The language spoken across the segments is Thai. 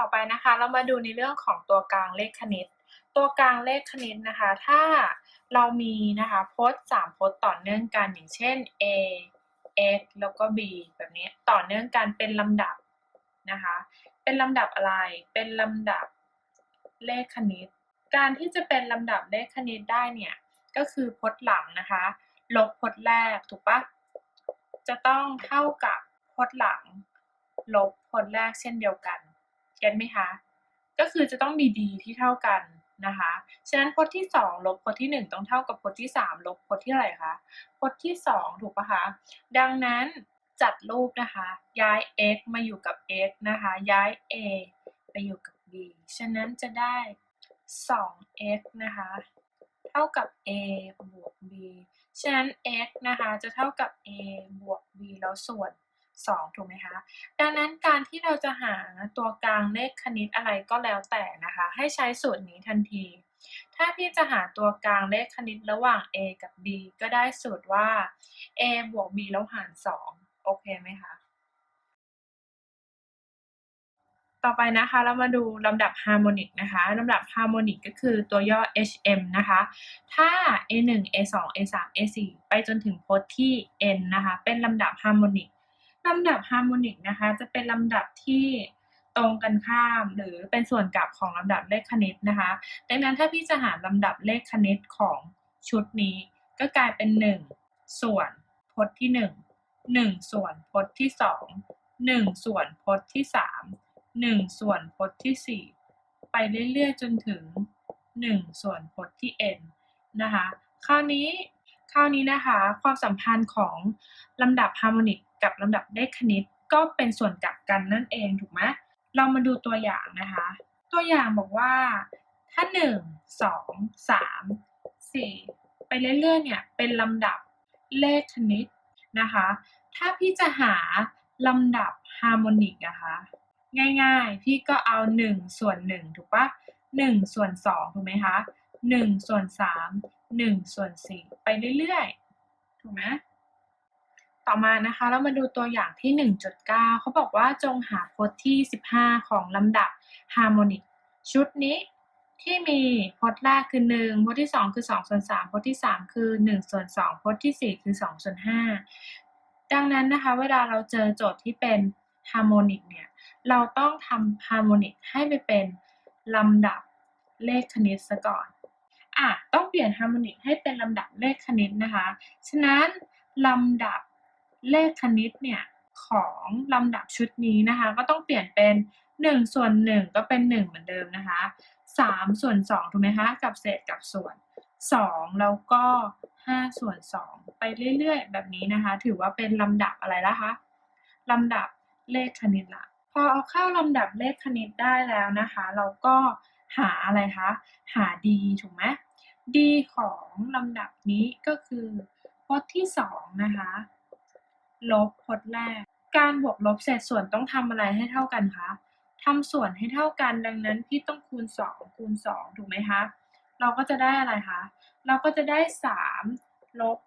ต่อไปนะคะเรามาดูในเรื่องของตัวกลางเลขคณิต ตัวกลางเลขคณิตนะคะ ถ้าเรามีนะคะพจน์สามพจน์ต่อเนื่องกันอย่างเช่น a x แล้วก็ b แบบนี้ต่อเนื่องกันเป็นลำดับนะคะ เป็นลำดับอะไร เป็นลำดับเลขคณิต การที่จะเป็นลำดับเลขคณิตได้เนี่ยก็คือพจน์หลังนะคะ ลบพจน์แรกถูกปะจะต้องเท่ากับพจน์หลัง ลบพจน์แรกเช่นเดียวกัน ก็ตไหมคะ ก็คือจะต้องมี d ที่เท่ากันนะคะ ฉะนั้นพจน์ที่ 2 ลบพจน์ที่ 1 ต้องเท่ากับพจน์ที่ 3 ลบพจน์ที่เท่าไรคะพจน์ที่ 2 ถูกปะคะ ดังนั้นจัดรูปนะคะ ย้าย x มาอยู่กับ x นะคะ ย้าย a ไปอยู่กับ b ฉะนั้นจะได้ 2x นะคะ เท่ากับ a บวก b ฉะนั้น x นะคะจะเท่ากับ a บวก b แล้วส่วน 2 ถูกไหมคะ ดังนั้นการที่เราจะหาตัวกลางเลขคณิตอะไรก็แล้วแต่นะคะ ให้ใช้สูตรนี้ทันที ถ้าพี่จะหาตัวกลางเลขคณิตระหว่าง a กับ b ก็ได้สูตรว่า a บวก b แล้วหาร 2 โอเคไหมคะ ต่อไปนะคะเรามาดูลำดับฮาร์โมนิกนะคะลำดับฮาร์โมนิกก็คือตัวย่อ hm นะคะ ถ้า a1 a2 a3 a4 ไปจนถึงพจน์ที่ n นะคะ เป็นลำดับฮาร์โมนิก ลำดับฮาร์โมนิกนะคะ จะเป็นลำดับที่ตรงกันข้ามหรือเป็นส่วนกลับของลำดับเลขคณิตนะคะ ดังนั้นถ้าพี่จะหาลำดับเลขคณิตของชุดนี้ ก็กลายเป็น 1 ส่วนพจน์ที่ 1 1 ส่วนพจน์ที่ 2 1 ส่วนพจน์ที่ 3 1 ส่วนพจน์ที่ 4 ไปเรื่อยๆจนถึง 1 ส่วนพจน์ที่ n นะคะ คราวนี้ คราวนี้นะคะ ความสัมพันธ์ของลำดับฮาร์โมนิกกับลำดับเลขคณิตก็เป็นส่วนกลับกันนั่นเองถูกไหมเรามาดูตัวอย่างนะคะ ตัวอย่างบอกว่าถ้า 1 2 3 4 ไปเรื่อยๆเนี่ยเป็นลำดับเลขคณิตนะคะ ถ้าพี่จะหาลำดับฮาร์โมนิกนะคะง่ายๆ พี่ก็เอา 1 ส่วน 1 ถูกปะ1ส่วน2ถูกไหมคะ1ส่วน3 1ส่วน4 เรื่อยๆ ถูกไหมต่อมานะคะเรามาดูตัวอย่างที่ 1.9 เขาบอกว่าจงหาพจน์ที่ 15 ของลำดับฮาร์โมนิกชุดนี้ที่มีพจน์แรกคือ1พจน์ที่ 2 คือ2ส่วน3พจน์ที่ 3 คือ1ส่วน2พจน์ที่ 4 คือ2ส่วน5ดังนั้นนะคะ เวลาเราเจอโจทย์ที่เป็นฮาร์โมนิกเนี่ย เราต้องทำฮาร์โมนิกให้ไปเป็นลำดับเลขคณิตซะก่อน อะต้องเปลี่ยนฮาร์โมนิกให้เป็นลำดับเลขคณิตนะคะ ฉะนั้นลำดับเลขคณิตเนี่ยของลำดับชุดนี้นะคะ ก็ต้องเปลี่ยนเป็น 1 ส่วน 1 ก็เป็น 1 เหมือนเดิมนะคะ 3 ส่วน2ถูกไหมคะ กับเศษกับส่วน 2 แล้วก็ 5 ส่วน 2 ไปเรื่อยๆ แบบนี้นะคะ ถือว่าเป็นลำดับอะไรละคะลำดับเลขคณิตละพอเอาเข้าลำดับเลขคณิตได้แล้วนะคะ เราก็หาอะไรคะ หา d ถูกไหม d ของลำดับนี้ก็คือพจน์ที่2นะคะลบพจน์แรก การบวกลบเศษส่วนต้องทำอะไรให้เท่ากันคะทำส่วนให้เท่ากันดังนั้นพี่ต้องคูณ 2 คูณ 2 ถูกไหมคะ เราก็จะได้อะไรคะ เราก็จะได้ 3 ลบ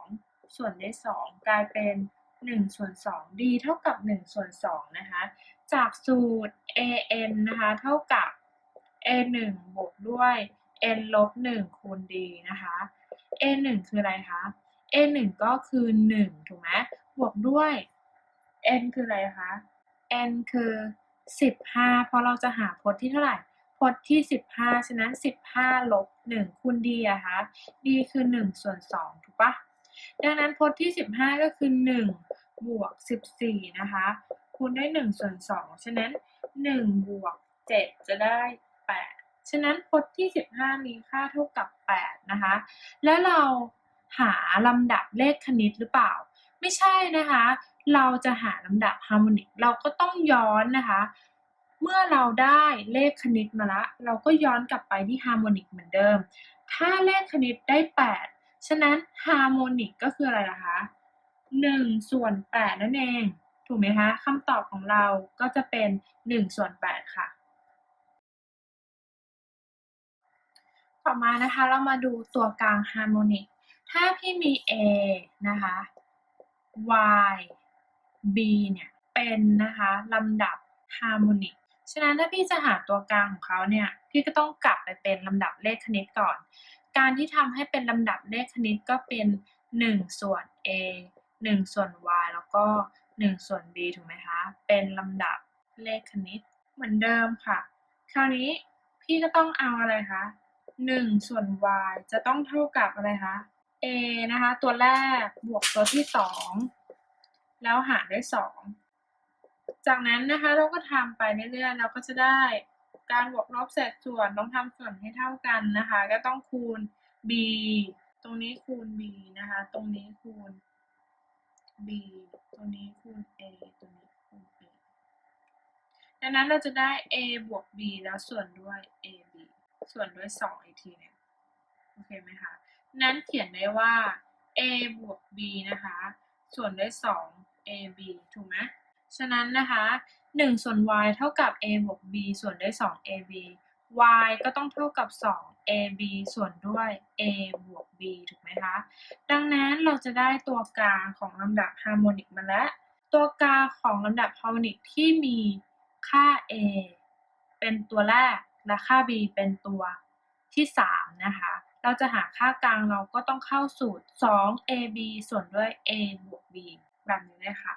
2 ส่วนได้ 2 กลายเป็น 1 ส่วน 2 d เท่ากับ 1 ส่วน 2 นะคะ จากสูตร an นะคะ เท่ากับ a 1บวกด้วย n ลบ1คูณ d นะคะ a 1คืออะไรคะ a 1ก็คือ 1 ถูกไหมบวกด้วย n คืออะไรคะ n คือ 15 เพราะเราจะหาพจน์ที่เท่าไหร่ พจน์ที่ 15 ฉะนั้น 15 ลบ 1 คูณ d อะคะ d คือ 1 ส่วน 2 ถูกปะดังนั้นพจน์ที่ 15 ก็คือ 1 บวก 14 นะคะ คูณด้วย 1 ส่วน 2 ฉะนั้น 1 บวก 7 จะได้ 8 ฉะนั้นพจน์ที่ 15 มีค่าเท่ากับ 8 นะคะ แล้วเราหาลำดับเลขคณิตหรือเปล่า ไม่ใช่นะคะ เราจะหาลำดับฮาร์โมนิกเราก็ต้องย้อนนะคะ เมื่อเราได้เลขคณิตมาละ เราก็ย้อนกลับไปที่ฮาร์โมนิกเหมือนเดิม ถ้าเลขคณิตได้ 8 ฉะนั้นฮาร์โมนิกก็คืออะไรล่ะคะ1ส่วน8นั่นเอง ถูกไหมคะคำตอบของเราก็จะเป็น1ส่วน8ค่ะ ต่อมานะคะเรามาดูตัวกลางฮาร์โมนิก ถ้าพี่มี A นะคะ y b เนี่ยเป็นนะคะลำดับฮาร์โมนิก ฉะนั้นถ้าพี่จะหาตัวกลางของเขาเนี่ยพี่ก็ต้องกลับไปเป็นลำดับเลขคณิตก่อน การที่ทำให้เป็นลำดับเลขคณิตก็เป็น 1 ส่วน a 1 ส่วน y แล้วก็ 1 ส่วน b ถูกไหมคะ เป็นลำดับเลขคณิตเหมือนเดิมค่ะ คราวนี้พี่ก็ต้องเอาอะไรคะ 1ส่วน y จะต้องเท่ากับอะไรคะ a นะคะ ตัวแรกบวกตัวที่2แล้วหารด้วย2จากนั้นนะคะเราก็ทำไปเรื่อยๆเราก็จะได้การบวกลบเศษส่วนต้องทำส่วนให้เท่ากันนะคะ ก็ต้องคูณ b ตรงนี้คูณ b นะคะ ตรงนี้คูณ b ตรงนี้คูณ a ตรงนี้คูณ a ดังนั้นเราจะได้ a บวก b แล้วส่วนด้วย a ส่วนด้วย2อีกทีหนึงโอเคไหมคะนั้นเขียนได้ว่า a บวก b นะคะ ส่วนด้วย2 ab ถูกไหมฉะนั้นนะคะ1ส่วน y เท่ากับ a บวก b ส่วนด้วย2 ab y ก็ต้องเท่ากับ 2 ab ส่วนด้วย a บวก b ถูกไหมคะ ดังนั้นเราจะได้ตัวกลางของลำดับฮาร์โมนิกมาแล้ว ตัวกลางของลำดับฮาร์โมนิกที่มีค่า a เป็นตัวแรก และค่า b เป็นตัวที่ 3 นะคะ เราจะหาค่ากลางเราก็ต้องเข้าสูตร 2ab ส่วนด้วย a บวก b แบบนี้เลยค่ะ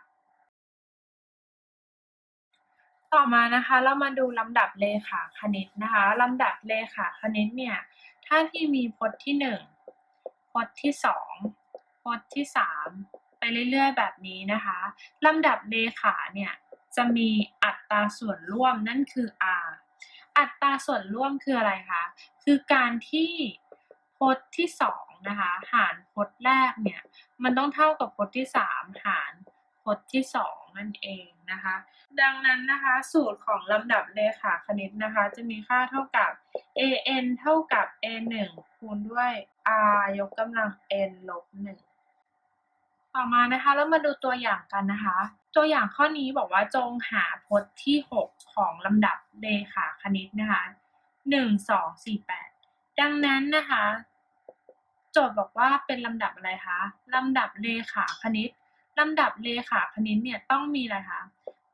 ต่อมานะคะเรามาดูลำดับเลขาคณิตนะคะลำดับเลขาคณิตเนี่ย ถ้าที่มีพจน์ที่ 1 พจน์ที่ 2 พจน์ที่ 3 ไปเรื่อยๆ แบบนี้นะคะลำดับเลขาเนี่ยจะมีอัตราส่วนร่วมนั่นคือ r อัตราส่วนร่วมคืออะไรคะ คือการที่พจน์ที่2นะคะ หารพจน์แรกเนี่ย มันต้องเท่ากับพจน์ที่3หารพจน์ที่2นั่นเองนะคะ ดังนั้นนะคะ สูตรของลำดับเลขาคณิตนะคะ จะมีค่าเท่ากับ an เท่ากับ a 1คูณด้วย r ยกกำลัง n ลบ1ต่อมานะคะ เรามาดูตัวอย่างกันนะคะ ตัวอย่างข้อนี้บอกว่าจงหาพจน์ที่ 6 ของลำดับเลขาคณิตนะคะ1 2 4 8 ดังนั้นนะคะ โจทย์บอกว่าเป็นลำดับอะไรคะลำดับเลขาคณิตลำดับเลขาคณิตเนี่ยต้องมีอะไรคะ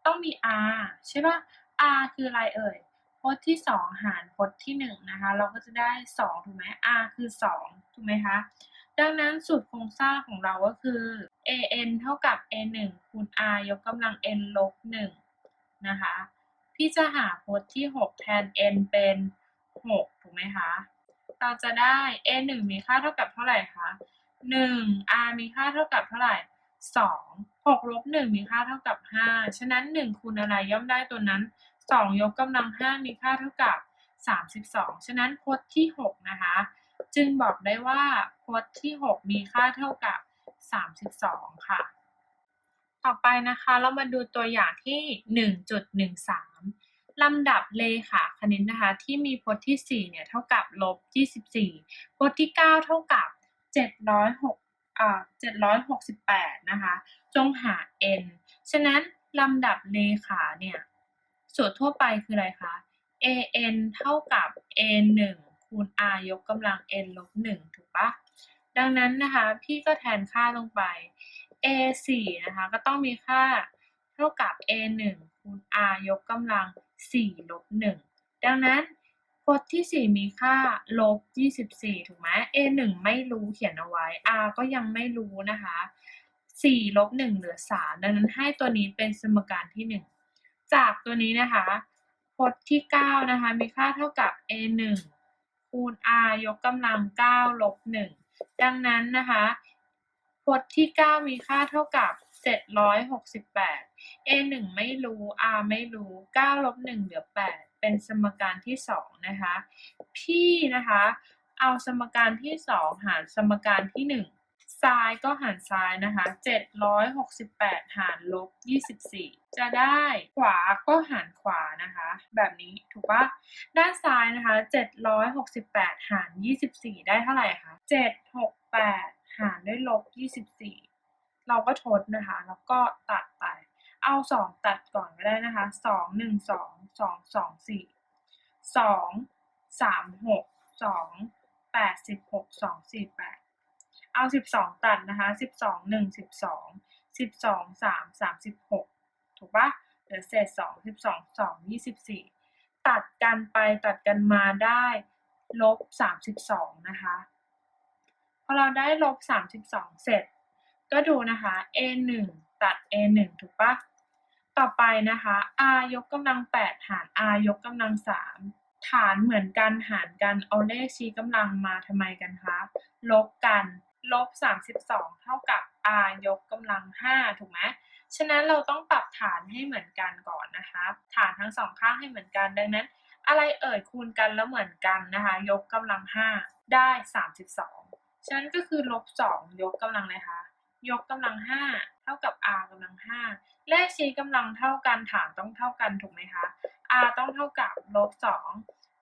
ต้องมี r ใช่ปะ r คืออะไรเอ่ยพจน์ที่ 2 หารพจน์ที่ 1 นะคะ เราก็จะได้ 2 ถูกไหม r คือ 2 ถูกไหมคะ ดังนั้นสูตรโครงสร้างของเราก็คือ an เท่ากับ a 1คูณ r ยกกำลัง n ลบ1นะคะ พี่จะหาพจน์ที่ 6 แทน n เป็น 6 ถูกไหมคะ เราจะได้ a 1มีค่าเท่ากับเท่าไหร่คะ 1 r มีค่าเท่ากับเท่าไหร่ 2 6ลบ1มีค่าเท่ากับ 5 ฉะนั้น 1 คูณอะไรย่อมได้ตัวนั้น 2 ยกกำลัง 5 มีค่าเท่ากับ 32 ฉะนั้นพจน์ที่ 6 นะคะ จึงบอกได้ว่าพจน์ที่ 6 มีค่าเท่ากับ 32 ค่ะ ต่อไปนะคะเรามาดูตัวอย่างที่ 1.13 ลำดับเลขาคณิตนะคะ ที่มีพจน์ที่ 4 เนี่ยเท่ากับลบ 24 พจน์ที่ 9 เท่ากับ 706อ่า768 นะคะ จงหา n ฉะนั้นลำดับเลขาเนี่ยสูตรทั่วไปคืออะไรคะ an เท่ากับ a 1 คูณ r ยกกำลัง n ลบ1ถูกปะดังนั้นนะคะ พี่ก็แทนค่าลงไป a 4นะคะ ก็ต้องมีค่าเท่ากับ a 1คูณ r ยกกำลัง 4 ลบ 1 ดังนั้นพจน์ที่ 4 มีค่าลบ 24 ถูกไหม a 1ไม่รู้เขียนเอาไว้ r ก็ยังไม่รู้นะคะ 4 ลบ 1 เหลือ 3 ดังนั้นให้ตัวนี้เป็นสมการที่ 1 จากตัวนี้นะคะ พจน์ที่ 9 นะคะ มีค่าเท่ากับ a 1 คูณ r ยกกำลัง 9 ลบ 1 ดังนั้นนะคะพจน์ที่ 9 มีค่าเท่ากับ 768 a 1ไม่รู้ r ไม่รู้ 9 ลบ 1 เหลือ 8 เป็นสมการที่ 2 นะคะพี่นะคะ เอาสมการที่ 2 หารสมการที่ 1 ซ้ายก็หารซ้ายนะคะ 768 หารลบ 24 จะได้ขวาก็หารขวานะคะ แบบนี้ถูกปะด้านซ้ายนะคะ 768 หาร 24 ได้เท่าไหร่คะ 768 หารด้วยลบ 24 เราก็ทดนะคะ แล้วก็ตัดไป เอา 2 ตัดก่อนก็ได้นะคะ 2 1 2 2 2 4 2 3 6 2 8 16 2 4 8 เอา 12 ตัดนะคะ 12 1 12 12 3 36 ถูกปะเหลือเศษสองสิบสองสองยี่สิบสี่ตัดกันไปตัดกันมาได้ลบสามสิบสองนะคะ พอเราได้ลบสามสิบสองเสร็จ ก็ดูนะคะ a หนึ่งตัด a หนึ่งถูกปะต่อไปนะคะ r ยกกำลังแปดหาร r ยกกำลังสามฐานเหมือนกันหารกันเอาเลขชี้กำลังมาทำไมกันคะ ลบกัน ลบสามสิบสองเท่ากับ r ยกกำลังห้าถูกไหมฉะนั้นเราต้องปรับฐานให้เหมือนกันก่อนนะคะ ฐานทั้งสองข้างให้เหมือนกันดังนั้น อะไรเอ่ยคูณกันแล้วเหมือนกันนะคะ ยกกำลังห้าได้สามสิบสองฉะนั้นก็คือลบสองยกกำลังเลยคะยกกำลังห้าเท่ากับ r กำลังห้าเลขชี้กำลังเท่ากันฐานต้องเท่ากันถูกไหมคะ r ต้องเท่ากับลบสอง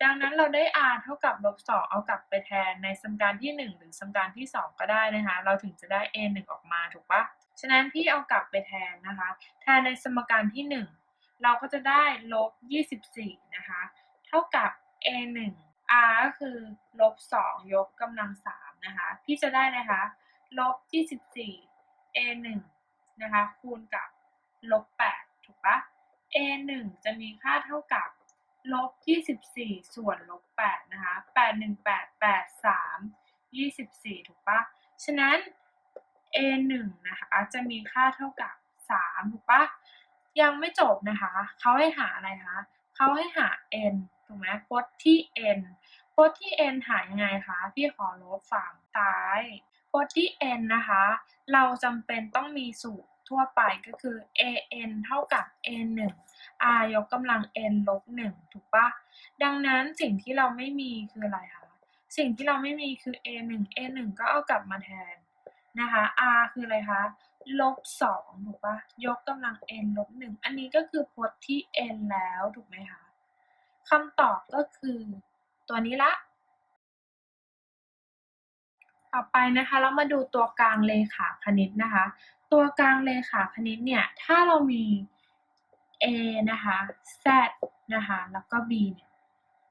ดังนั้นเราได้ r เท่ากับลบสองเอากลับไปแทนในสมการที่ 1 หรือสมการที่ 2 ก็ได้นะคะ เราถึงจะได้ a 1ออกมาถูกปะฉะนั้นพี่เอากลับไปแทนนะคะแทนในสมการที่ 1 เราก็จะได้ลบ24นะคะเท่ากับ a 1 r ก็คือลบ2ยกกำลัง3นะคะพี่จะได้นะคะลบ24 a 1นะคะคูณกับลบ8ถูกปะ a 1จะมีค่าเท่ากับ ลบ24ส่วนลบ8นะคะ8 1 8 8 3 24ถูกปะฉะนั้น a 1นะคะจะมีค่าเท่ากับ3ถูกปะยังไม่จบนะคะ เขาให้หาอะไรคะ เขาให้หา n ถูกไหมพจน์ที่ n พจน์ที่ n หายังไงคะ พี่ขอลบฝั่งซ้ายพจน์ที่ n นะคะ เราจำเป็นต้องมีสูตรทั่วไปก็คือ an เท่ากับ a 1 r ยกกำลัง n ลบ1ถูกปะดังนั้นสิ่งที่เราไม่มีคืออะไรคะ สิ่งที่เราไม่มีคือ a 1 a 1ก็เอากลับมาแทนนะคะ r คืออะไรคะ ลบ2ถูกปะยกกำลัง n ลบ1อันนี้ก็คือพจน์ที่ n แล้วถูกไหมคะคำตอบก็คือ ตัวนี้ละ ต่อไปนะคะเรามาดูตัวกลางเลขาคณิตนะคะ ตัวกลางเลขาคณิตเนี่ยถ้าเรามี a นะคะ z นะคะแล้วก็ b เนี่ย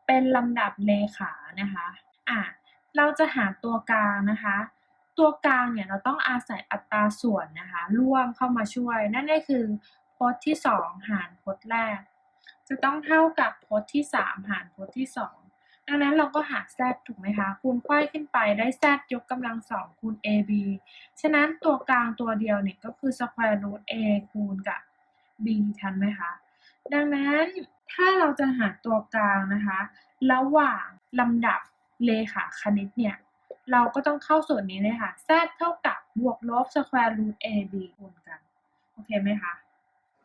เป็นลำดับเลขานะคะอะเราจะหาตัวกลางนะคะ ตัวกลางเนี่ยเราต้องอาศัยอัตราส่วนนะคะร่วมเข้ามาช่วย นั่นก็คือพจน์ที่ 2 หารพจน์แรก จะต้องเท่ากับพจน์ที่ 3 หารพจน์ที่ 2 ดังนั้นเราก็หา z ถูกไหมคะ คูณไขว้ขึ้นไปได้ z ยกกำลัง2คูณ ab ฉะนั้นตัวกลางตัวเดียวเนี่ยก็คือ square root a คูณกับ b ทันไหมคะ ดังนั้นถ้าเราจะหาตัวกลางนะคะ ระหว่างลำดับเลขาคณิตเนี่ย เราก็ต้องเข้าส่วนนี้เลยค่ะ z เท่ากับบวกลบ square root a b คูณกัน โอเคไหมคะ